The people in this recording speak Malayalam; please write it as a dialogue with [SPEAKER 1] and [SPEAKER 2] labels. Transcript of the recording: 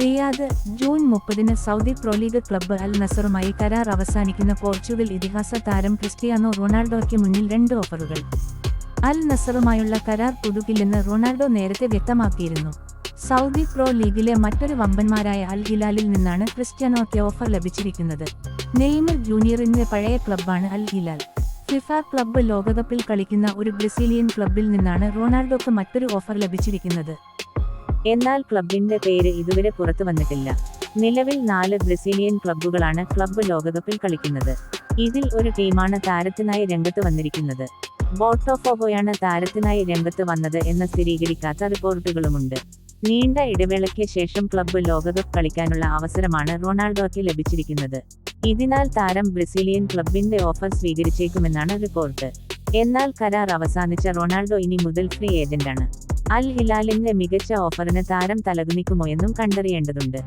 [SPEAKER 1] റിയാദ് ജൂൺ മുപ്പതിന് Saudi Pro League club Al നസറുമായി കരാർ അവസാനിക്കുന്ന പോർച്ചുഗൽ ഇതിഹാസ താരം ക്രിസ്റ്റിയാനോ റൊണാൾഡോയ്ക്ക് മുന്നിൽ രണ്ട് ഓഫറുകൾ. അൽ നസറുമായുള്ള കരാർ പുതുക്കില്ലെന്ന് റൊണാൾഡോ നേരത്തെ വ്യക്തമാക്കിയിരുന്നു. സൗദി പ്രോ ലീഗിലെ മറ്റൊരു വമ്പന്മാരായ അൽ ഹിലാലിൽ നിന്നാണ് ക്രിസ്റ്റ്യാനോയ്ക്ക് ഓഫർ ലഭിച്ചിരിക്കുന്നത്. നെയ്മർ ജൂനിയറിന്റെ പഴയ ക്ലബ്ബാണ് അൽ ഹിലാൽ. ഫിഫ ക്ലബ്ബ് ലോകകപ്പിൽ കളിക്കുന്ന ഒരു ബ്രസീലിയൻ ക്ലബ്ബിൽ നിന്നാണ് റൊണാൾഡോക്ക് മറ്റൊരു ഓഫർ ലഭിച്ചിരിക്കുന്നത്.
[SPEAKER 2] എന്നാൽ ക്ലബിന്റെ പേര് ഇതുവരെ പുറത്തു വന്നിട്ടില്ല. നിലവിൽ നാല് ബ്രസീലിയൻ ക്ലബ്ബുകളാണ് ക്ലബ്ബ് ലോകകപ്പിൽ കളിക്കുന്നത്. ഇതിൽ ഒരു ടീമാണ് താരത്തിനായി രംഗത്ത് വന്നിരിക്കുന്നത്. ബോട്ടോഫോബോയാണ് താരത്തിനായി രംഗത്ത് വന്നത് എന്ന് സ്ഥിരീകരിക്കാത്ത റിപ്പോർട്ടുകളുമുണ്ട്. നീണ്ട ഇടവേളയ്ക്ക് ശേഷം ക്ലബ്ബ് ലോകകപ്പ് കളിക്കാനുള്ള അവസരമാണ് റൊണാൾഡോയ്ക്ക് ലഭിച്ചിരിക്കുന്നത്. ഇതിനാൽ താരം ബ്രസീലിയൻ ക്ലബിന്റെ ഓഫർ സ്വീകരിച്ചേക്കുമെന്നാണ് റിപ്പോർട്ട്. എന്നാൽ കരാർ അവസാനിച്ച റൊണാൾഡോ ഇനി മുതൽ ഫ്രീ ഏജന്റാണ്. അൽ ഹിലാലിന്റെ മികച്ച ഓഫറിന് താരം തലകുനിക്കുമോയെന്നും കണ്ടറിയേണ്ടതുണ്ട്.